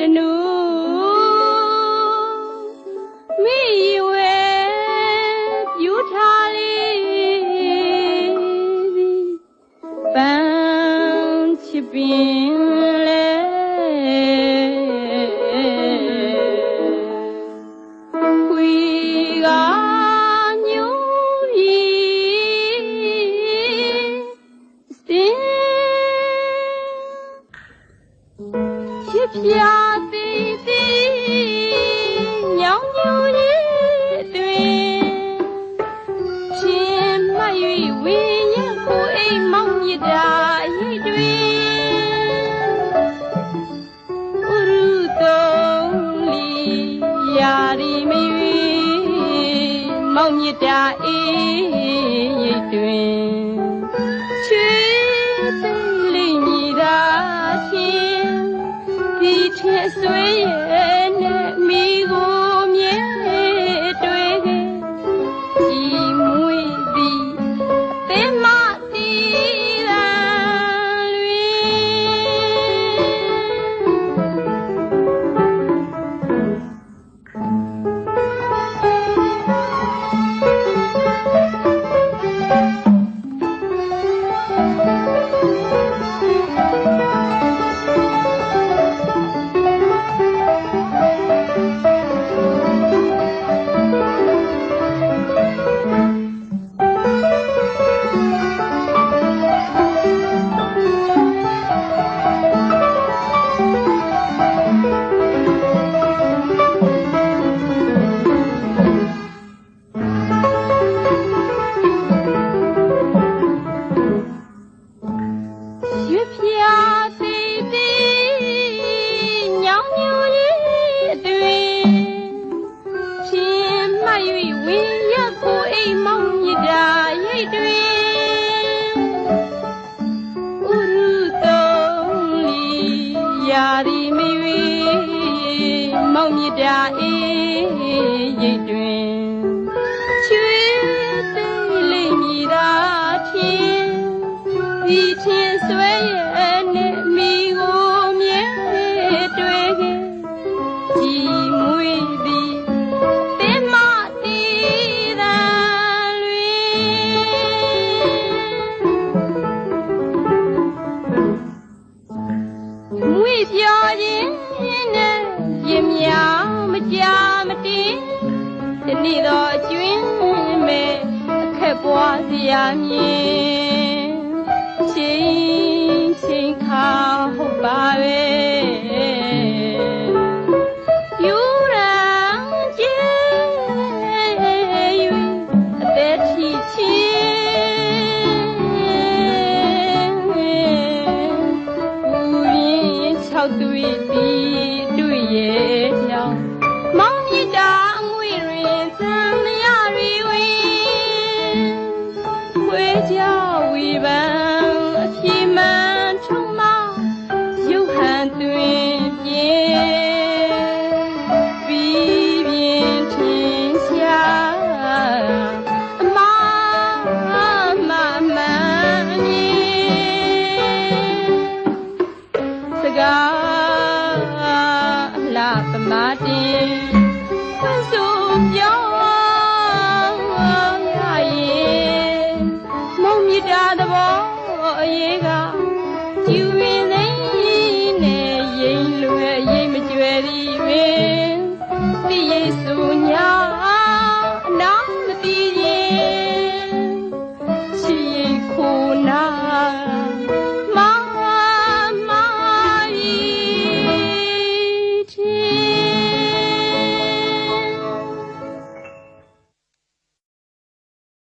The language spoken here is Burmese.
တနူမိဝဲပြူထားလေးပန်းချစ်ပင်လေ မောင်မြစ်တာအေးဤတွင်ချွေသိလိမ့်မည်သာရှင်ဒီထက်ဆွေးရဲ့နဲ့မိကို ဝင်းရက်ကိုအိမ်မောင်မြစ်တာရိတ်တွင်ဥရုတုံးလီယာရီမ၍မောင်မြစ်တာအေးရိတ်တွင် ရင်များမကြမတင်ဒီနေ့တော့အကျွင်းမဲ့အခက်ပွားစရာမြင်ချင်းချင်းခါဟုတ်ပါပဲ တာအငွေတွင်သံမရရီဝင်ခွေကြဝီပန်းအဖြေမှန်ထုံမရုပ်ဟန်တွင်ပြင်းပြီးပြင်းထင်ရှားအမမမန်မြင်စကားအလားပမာတင် ခွင့်ဆို